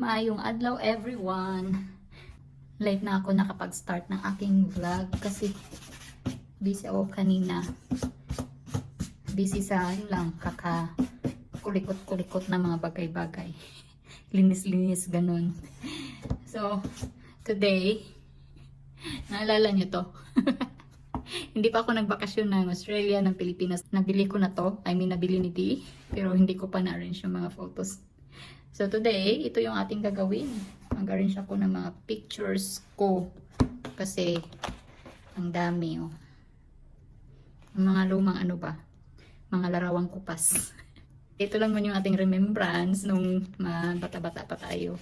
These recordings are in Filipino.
Maayong adlaw everyone. Late na ako nakapag-start ng aking vlog kasi busy ako kanina. Busy sa ano lang, kaka kulikot-kulikot na mga bagay-bagay. Linis-linis, ganun. So, today, naalala nyo to. hindi pa ako nagbakasyon ng Australia, ng Pilipinas. Nabili ko na to. I mean, nabili ni Dee. Pero hindi ko pa na-arrange yung mga photos. So today, ito yung ating gagawin. Mag-arrange ako ng mga pictures ko. Kasi, ang dami oh. Ang mga lumang ano ba? Mga larawang kupas. ito lang man yung ating remembrance nung bata-bata pa tayo.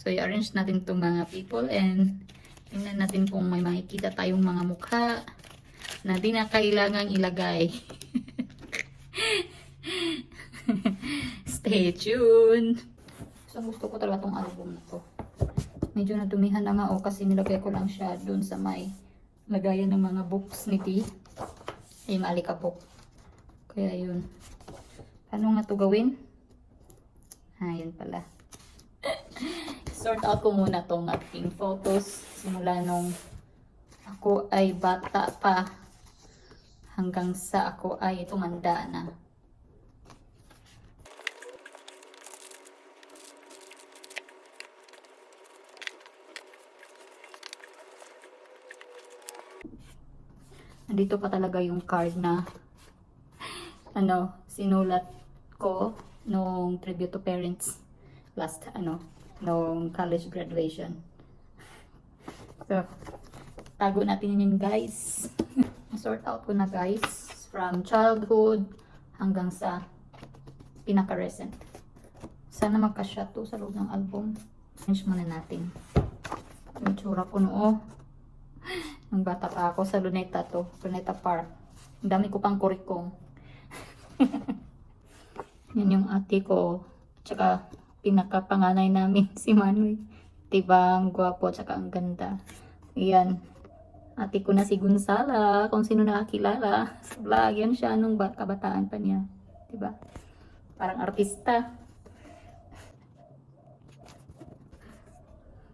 So, i-arrange natin itong mga people and tingnan natin kung may makikita tayong mga mukha na di na kailangang ilagay. Stay tuned! So, gusto ko talaga tong album na to. Medyo natumihan na nga oh, kasi nilagay ko lang siya dun sa may lagayan ng mga books ni T. Yung alikabok. Kaya yun. Paano nga to gawin? Ah, yun pala. Sort out ko muna tong aking photos. Simula nung ako ay bata pa hanggang sa ako ay tumanda na. Nandito pa talaga yung card na ano, sinulat ko nung tribute to parents last ano, nung college graduation. So, tago natin yun guys. Sort out ko na guys from childhood hanggang sa pinaka-recent. Sana magka-shot to sa loob ng album. Finish muna natin. Yung tsura ko noo. Nung bata pa ako sa Luneta to. Luneta Park. Ang dami ko pang kurikong. Yan yung ate ko. Tsaka pinakapanganay namin si Manoy. Diba? Ang gwapo tsaka ang ganda. Yan. Ate ko na si Gonzala. Kung sino nakakilala. Sa vlog. Yan siya nung ba- kabataan pa niya. Diba? Parang artista.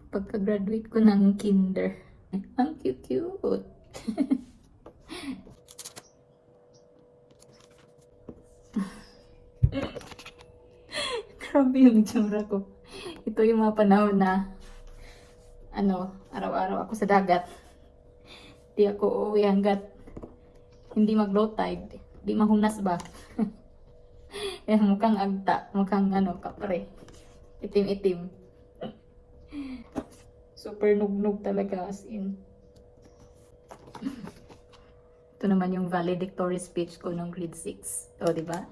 Pagka-graduate ko ng kinder. Ang cute-cute. Grabe yung itsura ko. Ito yung mga panahon na ano, araw-araw ako sa dagat. Di ako uuwi hanggat hindi mag-low tide. Di mahunas ba? eh, mukhang agta. Mukhang ano, kapre. Itim-itim. Super nugnog talaga as in. Ito naman yung valedictory speech ko nung grade 6. O, di ba?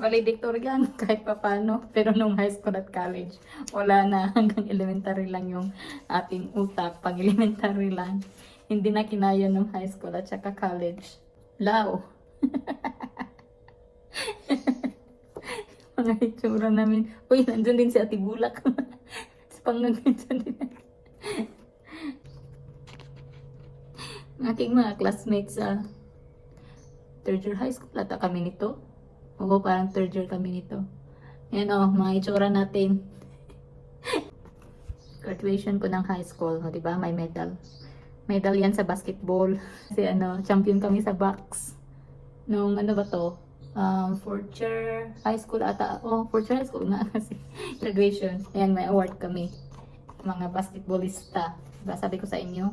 Valedictory yan kahit pa paano. Pero nung high school at college, wala na. Hanggang elementary lang yung ating utak. Pag elementary lang, hindi na kinaya nung high school at saka college. Lao. Mga itsura namin. Uy, nandun din si Ate Bulak. sa pangaganyan din. Ang aking mga classmates sa third year high school ata kami nito. Oo, parang third year kami nito. Yan o, mga itsura natin. Graduation ko ng high school, o, di ba? May medal. Medal yan sa basketball. Kasi ano, champion kami sa box. Nung ano ba to? Um, fourth year high school ata. Oh, fourth year high school nga kasi. Graduation. Ayan, may award kami. Mga basketballista. Diba sabi ko sa inyo?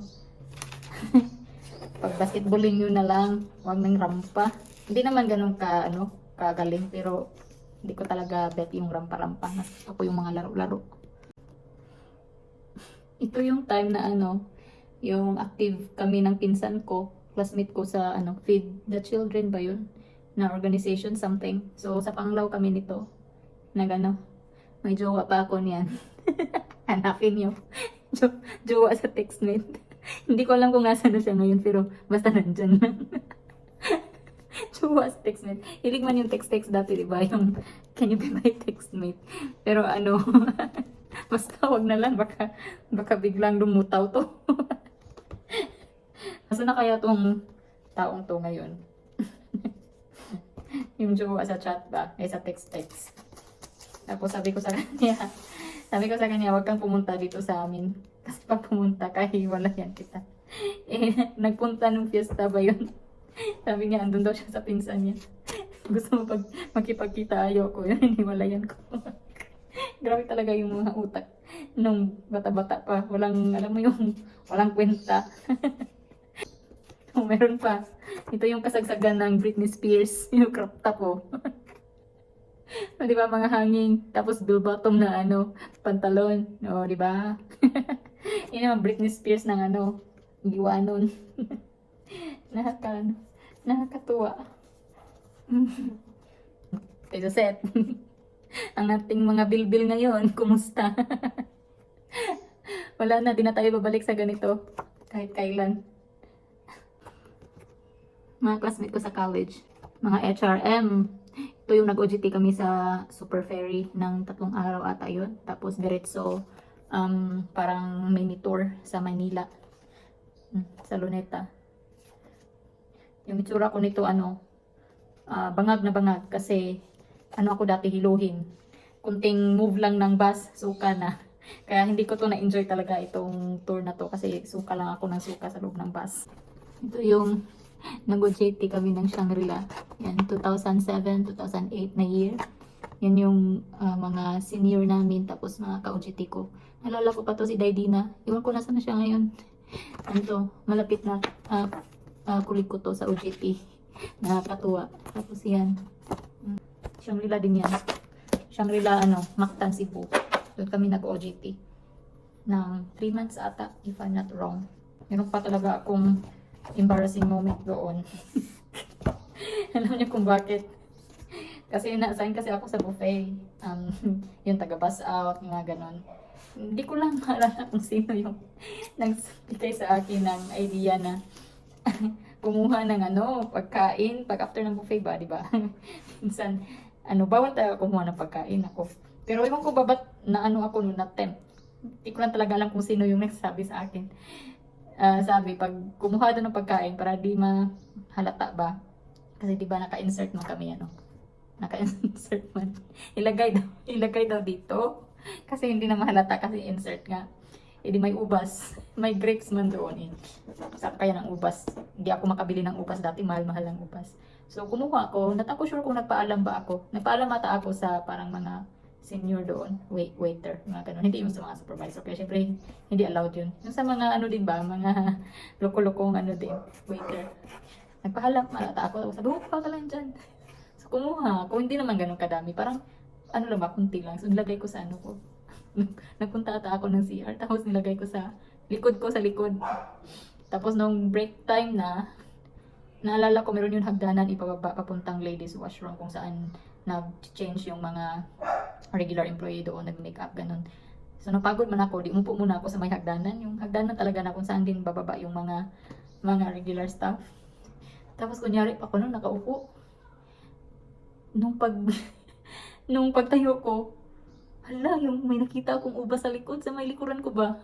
Pag basketballing nyo na lang, huwag nang rampa. Hindi naman ganun ka, ano, kagaling. Pero, hindi ko talaga bet yung rampa-rampa. Gusto ko yung mga laro-laro. Ito yung time na ano, yung active kami ng pinsan ko, classmate ko sa ano, Feed the Children ba yun? Na organization something. So, sa Panglaw kami nito. Nag ano, may jowa pa ako niyan. Hanapin nyo. Jo- jowa sa textmate. Hindi ko alam kung nasa na siya ngayon, pero basta nandyan lang. jowa sa textmate. Hilig man yung text-text dati, di ba? Yung, can you be my textmate? Pero ano, basta wag na lang, baka, baka biglang lumutaw to. Asa na kaya tong taong to ngayon? Yung jowa sa chat ba? Eh, sa text-text. Tapos sabi ko sa kanya, Sabi ko sa kanya, huwag kang pumunta dito sa amin. Kasi pag pumunta, kahiwalayan kita. Eh, nagpunta nung fiesta ba yun? Sabi niya, andun daw siya sa pinsan niya. Gusto mo pag makipagkita, ayoko yun, hiniwalayan ko. Grabe talaga yung mga utak nung bata-bata pa. Walang, alam mo yung, walang kwenta. oh, meron pa. Ito yung kasagsagan ng Britney Spears, yung crop top oh. Di ba mga hanging, tapos bill bottom na ano, pantalon. O, di ba? Yun naman Britney Spears ng ano, iwanon. Nakaka, ano, nakakatuwa. Ito set. Ang ating mga bilbil ngayon, kumusta? Wala na, di na tayo babalik sa ganito. Kahit kailan. Mga classmate ko sa college. Mga HRM. Ito yung nag-OGT kami sa Super Ferry ng tatlong araw ata yun. Tapos diretso um, parang mini tour sa Manila. Hmm, Sa Luneta. Yung itsura ko nito ano, ah, bangag na bangag kasi ano ako dati hiluhin. Kunting move lang ng bus, suka na. Kaya hindi ko to na-enjoy talaga itong tour na to kasi suka lang ako ng suka sa loob ng bus. Ito yung nag-OJT kami ng Shangri-La. Yan, 2007, 2008 na year. Yan yung ah, mga senior namin tapos mga ka-OJT ko. Nalala ko pa to si Daidina. Iwan ko nasa na siya ngayon. Ano malapit na ah, ah, kulig ko to sa OJT. Nakakatuwa. Tapos yan. Mm, Shangri-La din yan. Shangri-La, ano, Mactan, Cebu. Doon kami nag-OJT. Ng 3 months ata, if I'm not wrong. Meron pa talaga akong embarrassing moment doon. Alam niyo kung bakit? Kasi na-assign kasi ako sa buffet. Um, yung taga-bus out, mga ganon. Hindi ko lang maalala kung sino yung nagbigay sa akin ng idea na kumuha ng ano, pagkain, pag after ng buffet ba, di ba? Minsan, ano, bawal tayo kumuha ng pagkain ako. Pero ewan ko ba ba't na ano ako noon, na-tempt. Hindi ko lang talaga alam kung sino yung nagsabi sa akin. Ah, sabi, pag kumuha doon ng pagkain para di mahalata ba, kasi di ba naka-insert mo kami, ano, naka-insert man. Ilagay daw, ilagay daw dito. Kasi hindi na mahalata kasi insert nga. Eh di may ubas. May grapes man doon eh. Saan kaya ng ubas? Hindi ako makabili ng ubas dati, mahal-mahal ang ubas. So kumuha ako, not ako sure kung nagpaalam ba ako. Nagpaalam ata ako sa parang mga senior doon, wait, waiter, mga ganun. Hindi yung sa mga supervisor. Kaya syempre, hindi allowed yun. Yung sa mga ano din ba, mga loko-lokong ano din, waiter. Nagpaalam, malata ako. Sabi, pa ka lang dyan. So kumuha ako, hindi naman ganun kadami. Parang, ano lang ba, kunti lang. So nilagay ko sa ano ko. Nagpunta ata ako ng CR, tapos nilagay ko sa likod ko sa likod. Tapos nung break time na, naalala ko meron yung hagdanan ipababa papuntang ladies washroom kung saan nag-change yung mga regular employee doon, nag-makeup, ganun. So napagod man ako, di umupo muna ako sa may hagdanan. Yung hagdanan talaga na kung saan din bababa yung mga mga regular staff. Tapos kunyari pa ako nung nakaupo. Nung pag nung pagtayo ko, hala, yung may nakita akong ubas sa likod, sa may likuran ko ba?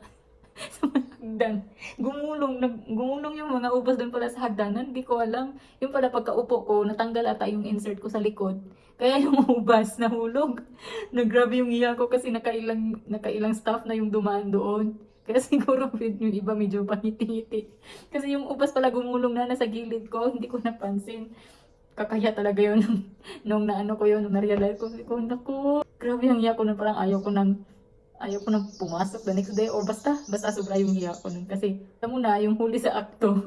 Sa hagdan. Gumulong, nag, gumulong yung mga ubas doon pala sa hagdanan, hindi ko alam. Yung pala pagkaupo ko, natanggal ata yung insert ko sa likod. Kaya yung ubas nahulog. Nagrabe yung iya ko kasi nakailang, nakailang staff na yung dumaan doon. Kaya siguro yung iba medyo pangiti-ngiti. Kasi yung ubas pala gumulong na nasa gilid ko, hindi ko napansin kakaya talaga yun nung, nung naano ko yun, nung na-realize ko, ko, naku, grabe yung hiya ko na parang ayaw ko nang, ayaw ko nang pumasok the next day, or basta, basta sobra yung hiya ko nun, kasi, alam mo na, yung huli sa akto.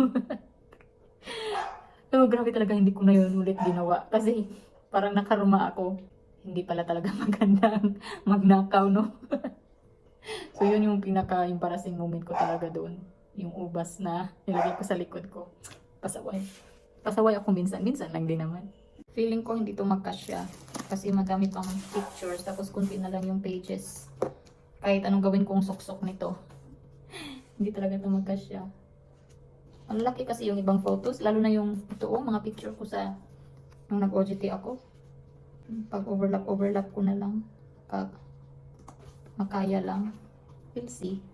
so, grabe talaga hindi ko na yun ulit ginawa, kasi, parang nakaruma ako, hindi pala talaga magandang magnakaw, no? so, yun yung pinaka-embarrassing moment ko talaga doon, yung ubas na nilagay ko sa likod ko. Pasaway pasaway ako minsan, minsan lang din naman. Feeling ko hindi to magkasya kasi madami pang pictures tapos kunti na lang yung pages. Kahit anong gawin kong suksok nito. hindi talaga to magkasya. Ang laki kasi yung ibang photos, lalo na yung ito oh, mga picture ko sa nung nag-OGT ako. Pag overlap, overlap ko na lang. Pag makaya lang. We'll see.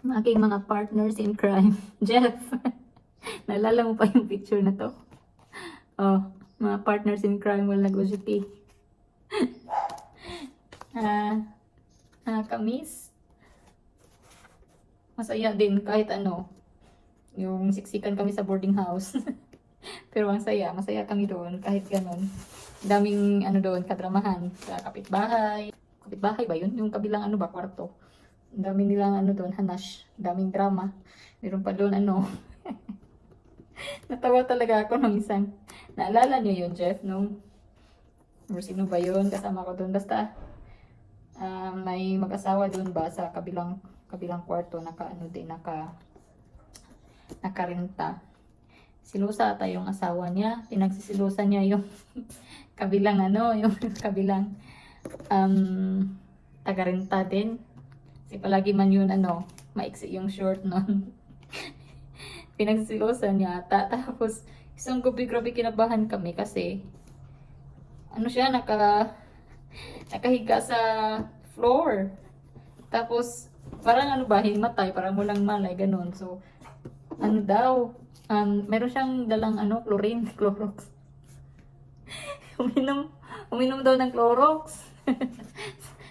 Ang aking mga partners in crime. Jeff, naalala mo pa yung picture na to? Oh, mga partners in crime while nag-OJT. Nakakamiss. Masaya din kahit ano. Yung siksikan kami sa boarding house. Pero ang saya, masaya kami doon kahit ganun. Daming ano doon, kadramahan sa kapitbahay. Kapitbahay ba yun? Yung kabilang ano ba, kwarto. Ang dami nilang ano doon, hanash. Daming drama. Meron pa doon ano. Natawa talaga ako nung isang. Naalala niyo yun, Jeff? Nung, or sino ba yun? Kasama ko doon. Basta, ah, may mag-asawa doon ba sa kabilang kabilang kwarto naka ano din naka nakarenta. Silusa ata yung asawa niya. Pinagsisilusan niya yung kabilang ano yung kabilang um, tagarenta din. Kasi palagi man yun ano maiksi yung short nun. Pinagsisilusan niya ata. Tapos isang gabi grabe kinabahan kami kasi ano siya naka nakahiga sa floor. Tapos parang ano ba himatay parang walang malay ganun. So ano daw um, meron siyang dalang ano chlorine clorox. Uminom uminom daw ng clorox.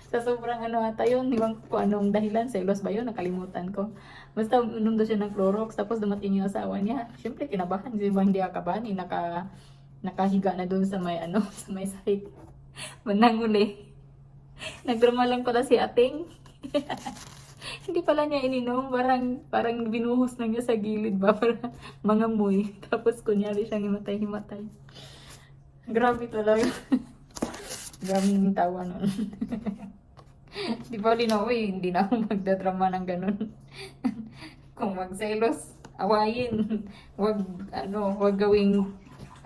Sa sobrang ano ata yun iwan ko anong dahilan selos ba yun nakalimutan ko. Basta uminom daw siya ng clorox tapos dumating yung asawa niya. Syempre kinabahan di ba hindi akabahan eh, naka nakahiga na doon sa may ano sa may sahig manang uli nagdrama lang pala si ating hindi pala niya ininom, parang, parang binuhos na niya sa gilid ba, para mga muy. Tapos kunyari siyang himatay-himatay. Grabe talaga. Grabe yung tawa nun. Di ba na ako hindi na ako magdadrama ng ganun. Kung magselos, awayin. Wag, ano, wag gawing,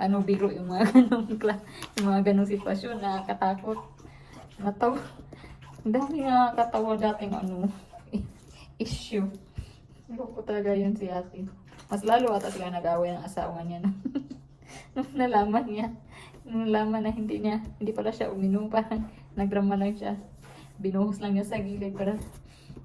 ano, biro yung mga ganong, kla- yung mga ganong sitwasyon, nakakatakot. Natawa. Ang dami nga katawa dating ano, issue. Loko talaga yun si ate. Mas lalo ata sila nag-away ng asawa niya. No? Nung nalaman niya, nung nalaman na hindi niya, hindi pala siya uminom, parang nagdrama lang siya. Binuhos lang niya sa gilid para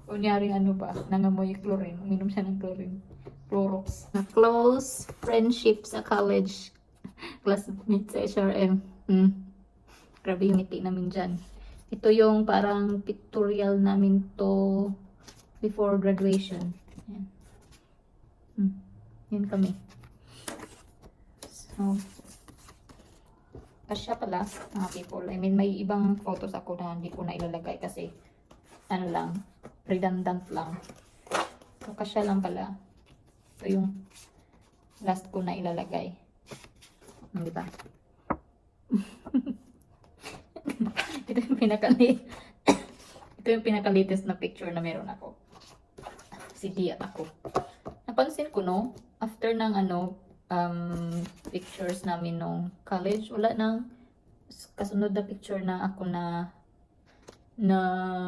kunyaring ano ba, nangamoy chlorine. Uminom siya ng chlorine. Clorox. Na close friendship sa college. Classmate sa HRM. Hmm. Grabe yung ngiti namin dyan. Ito yung parang pictorial namin to before graduation. Yan. Hmm. Yan kami. So, kasya pala, mga people. I mean, may ibang photos ako na hindi ko na ilalagay kasi, ano lang, redundant lang. So, kasya lang pala. Ito yung last ko na ilalagay. Di ba? Ito yung pinakali. Ito yung pinaka-latest na picture na meron ako. Si Dia ako. Napansin ko, no? After ng ano, um, pictures namin nung college, wala nang kasunod na picture na ako na na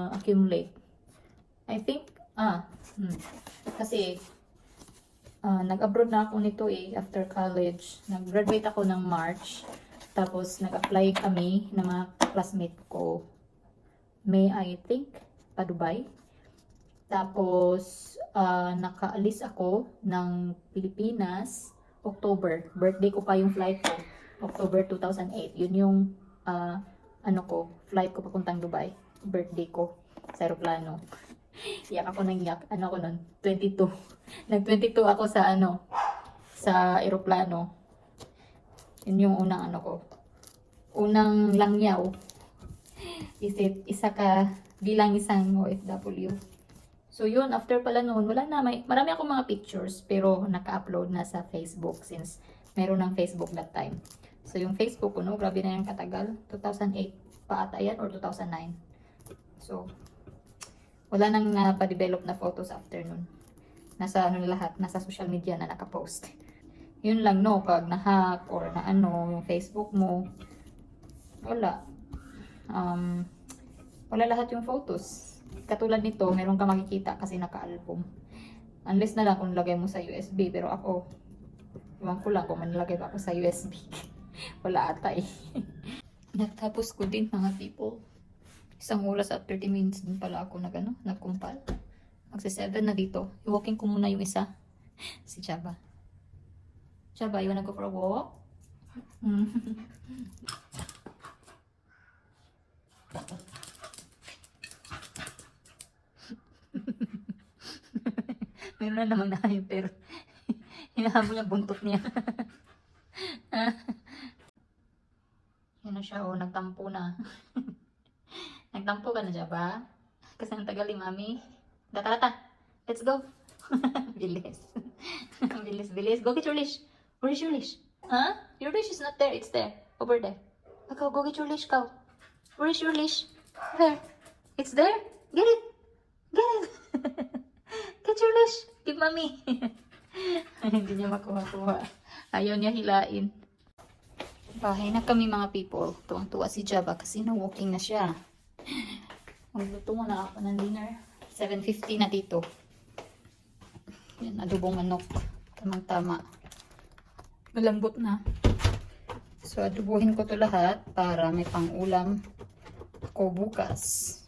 accumulate. I think, ah, hmm, kasi ah, nag-abroad na ako nito eh after college. Nag-graduate ako ng March. Tapos nag-apply kami ng mga classmate ko. May I think, pa Dubai. Tapos ah, nakaalis ako ng Pilipinas October. Birthday ko pa yung flight ko. October 2008. Yun yung ah, ano ko, flight ko papuntang Dubai. Birthday ko sa aeroplano. Iyak ako ng iyak. Ano ko nun? 22. Nag-22 ako sa ano, sa aeroplano. Yun yung unang ano ko. Unang langyaw. Isip, isa ka bilang isang OFW. So yun, after pala noon, wala na, may, marami akong mga pictures, pero naka-upload na sa Facebook since meron ng Facebook that time. So yung Facebook ko, no, grabe na yung katagal. 2008 pa ata yan or 2009. So, wala nang uh, pa-develop na photos after nun. Nasa ano lahat, nasa social media na nakapost. Yun lang no, pag na-hack or na ano, yung Facebook mo, wala. Um, wala lahat yung photos. Katulad nito, meron ka makikita kasi naka-album. Unless na lang kung lagay mo sa USB, pero ako, iwan ko lang kung manilagay ba ako sa USB. wala ata eh. Natapos ko din mga people. Isang oras at 30 minutes din pala ako nag, ano, nagkumpal. Magsa 7 na dito. I-walking ko muna yung isa. si Chaba. Chaba, you wanna go for a walk? Meron na namang nahayo pero hinahabol ang buntot niya. Yan na siya, oh, nagtampo na nagtampo ka na dyan ba? Kasi ang tagal ni mami. Tata, let's go. bilis. bilis, bilis. Go get your leash. Where is your leash? Huh? Your leash is not there. It's there. Over there. Ikaw, go get your leash, Cow. Where is your leash? Where? It's there. Get it. Get it. get your leash. Give mommy. Hindi niya makuha-kuha. Ayaw niya hilain. Bahay na kami mga people. Tuwang-tuwa si Java kasi na-walking na siya. Magluto muna ako ng dinner. 7.50 na dito. Yan, adobong manok. Tamang-tama. Malambot na. So, adobohin ko to lahat para may pang-ulam ako bukas.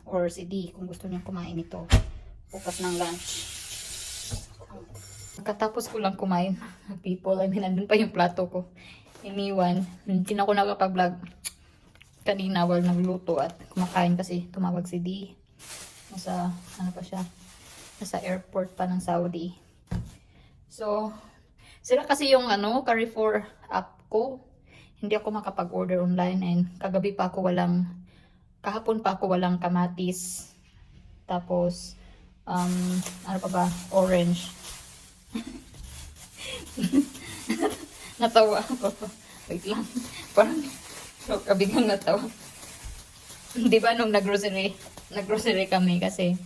Or si D, kung gusto niyang kumain ito. Bukas ng lunch. Katapos ko lang kumain. People, I mean, nandun pa yung plato ko. Iniwan. Hindi na ako nakapag-vlog kanina while nagluto at kumakain kasi tumawag si D. Nasa, ano pa siya? Nasa airport pa ng Saudi. So, sila kasi yung ano, Carrefour app ko. Hindi ako makapag-order online and kagabi pa ako walang, kahapon pa ako walang kamatis. Tapos, um, ano pa ba? Orange. natawa ako. Wait lang. Parang, so, kabigang natawa. Di ba nung nag-grocery, nag-grocery kami kasi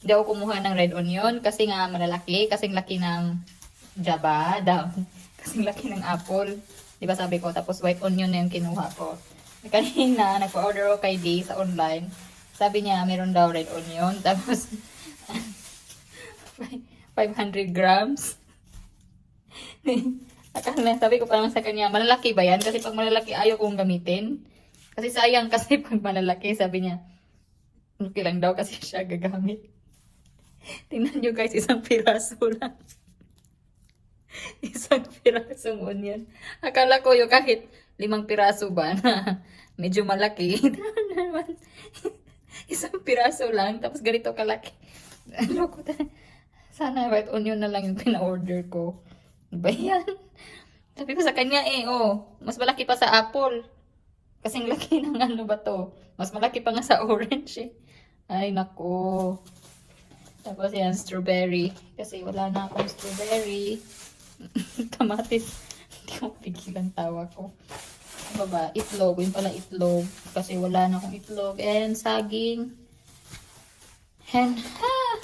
hindi ako kumuha ng red onion kasi nga malalaki, kasing laki ng jaba, daw. Kasing laki ng apple. Di ba sabi ko, tapos white onion na yung kinuha ko. Kanina, nagpa-order ako kay Day sa online. Sabi niya, meron daw red onion. Tapos, 500 grams. Akala, sabi ko pa naman sa kanya, malalaki ba yan? Kasi pag malalaki, ayaw kong gamitin. Kasi sayang kasi pag malalaki, sabi niya, okay lang daw kasi siya gagamit. Tingnan nyo guys, isang piraso lang. isang pirasong onion. Akala ko yung kahit limang piraso ba na medyo malaki. isang piraso lang, tapos ganito kalaki. Ano ko Sana white onion na lang yung pina-order ko. Ba yan? Sabi ko sa kanya eh, oh, mas malaki pa sa apple. Kasing laki ng ano ba to? Mas malaki pa nga sa orange eh. Ay, nako. Tapos yan, strawberry. Kasi wala na akong strawberry. Kamatis. Hindi ko pigilan tawa ko. Ano ba? Itlog. Yun pala itlog. Kasi wala na akong itlog. And saging. And, ah!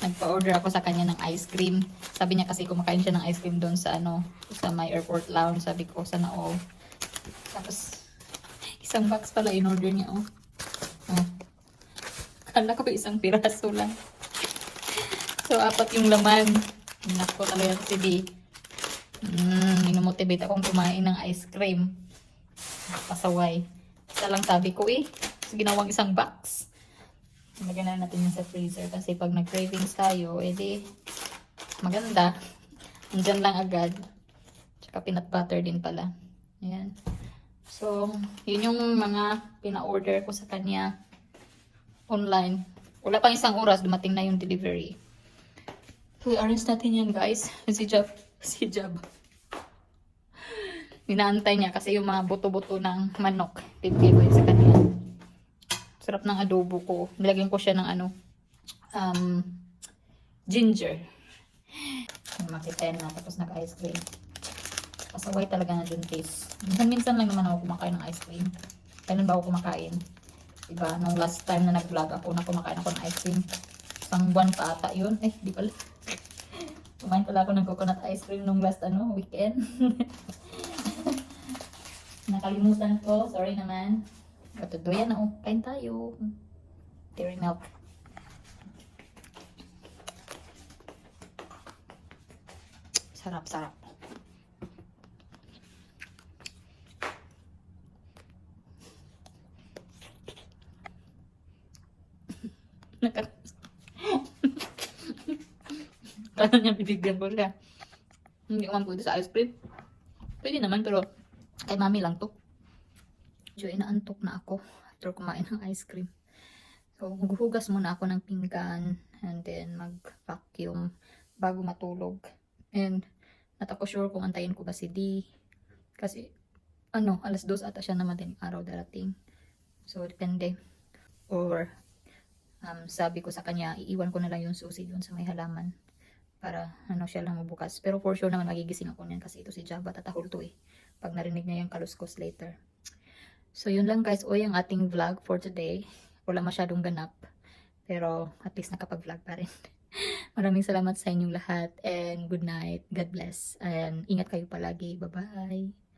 Nagpa-order ako sa kanya ng ice cream. Sabi niya kasi kumakain siya ng ice cream doon sa ano, sa my airport lounge. Sabi ko, sana all. Tapos, isang box pala in-order niya, oh. oh. Kala ko isang piraso lang. So, apat yung laman. Nako talaga si D. Mm, minamotivate akong kumain ng ice cream. Pasaway. Isa lang sabi ko eh. So, ginawang isang box. Lagyan na natin yan sa freezer kasi pag nag-cravings tayo, edi maganda. Nandyan lang agad. Tsaka peanut butter din pala. Ayan. So, yun yung mga pina-order ko sa kanya online. Wala pang isang oras, dumating na yung delivery. So, arrange natin yan guys. Si Jab. Si Jab. Inaantay niya kasi yung mga buto-buto ng manok. Yun sa kanya. Sarap ng adobo ko. Nilagyan ko siya ng ano, um, ginger. Makita na tapos nag-ice cream. Pasaway talaga na dun taste. Minsan-minsan lang naman ako kumakain ng ice cream. Kailan ba ako kumakain? Diba, nung last time na nag-vlog ako na kumakain ako ng ice cream. Isang buwan pa ata yun. Eh, di pala. Kumain pala ako ng coconut ice cream nung last ano, weekend. Nakalimutan ko. Sorry naman. Patudo yan oh. Kain tayo. Dairy milk. Sarap, sarap. Naka... Kala niya bibigyan ko siya. Hindi ko man sa ice cream. Pwede naman pero kay mami lang to. Medyo inaantok na ako after kumain ng ice cream. So, maghuhugas muna ako ng pinggan and then mag-vacuum bago matulog. And not ako sure kung antayin ko ba si D. Kasi, ano, alas dos ata siya naman din araw darating. So, depende. Or, um, sabi ko sa kanya, iiwan ko na lang yung susi dun sa may halaman para ano siya lang mabukas. Pero for sure naman magigising ako niyan kasi ito si Jabba tatahol to eh. Pag narinig niya yung kaluskos later. So yun lang guys, o yung ating vlog for today. Wala masyadong ganap. Pero at least nakapag-vlog pa rin. Maraming salamat sa inyong lahat and good night. God bless. And ingat kayo palagi. Bye-bye.